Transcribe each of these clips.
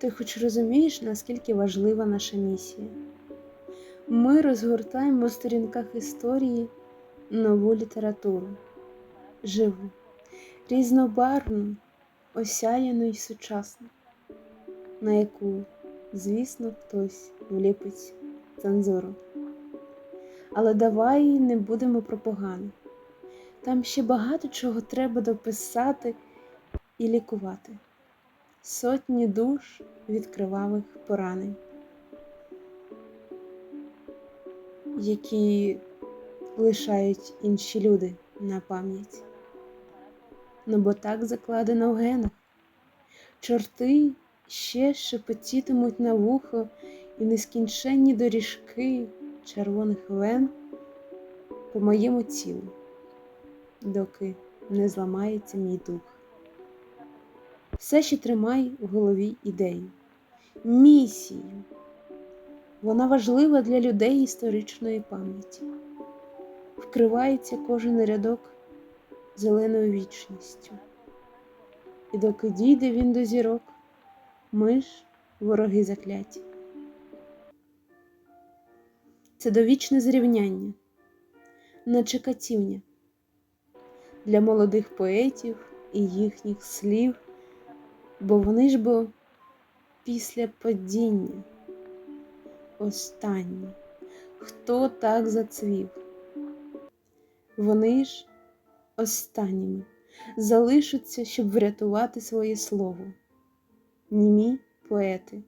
Ти хоч розумієш, наскільки важлива наша місія? Ми розгортаємо в сторінках історії нову літературу, живу, різнобарвну, осяяну й сучасну, на яку, звісно, хтось вліпить цензуру. Але давай не будемо про погане. Там ще багато чого треба дописати і лікувати. Сотні душ від кривавих поранень, які лишають інші люди на пам'ять. Ну бо так закладено в генах. Чорти ще шепотітимуть на вухо і нескінченні доріжки червоних вен по моєму тілу, доки не зламається мій дух. Все ще тримай в голові ідею, місію. Вона важлива для людей історичної пам'яті. Вкривається кожен рядок зеленою вічністю. І доки дійде він до зірок, ми ж вороги закляті. Це довічне зрівняння, наче катівня для молодих поетів і їхніх слів, бо вони ж бо після падіння останні, хто так зацвів. Вони ж останніми залишаться, щоб врятувати своє слово. Німі поети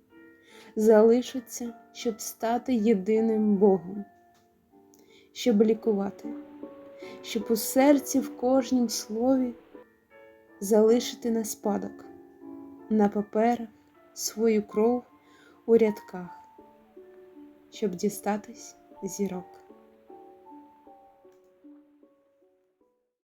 залишаться, щоб стати єдиним Богом, щоб лікувати, щоб у серці в кожнім слові залишити на спадок, на паперах свою кров у рядках, щоб дістатись зірок.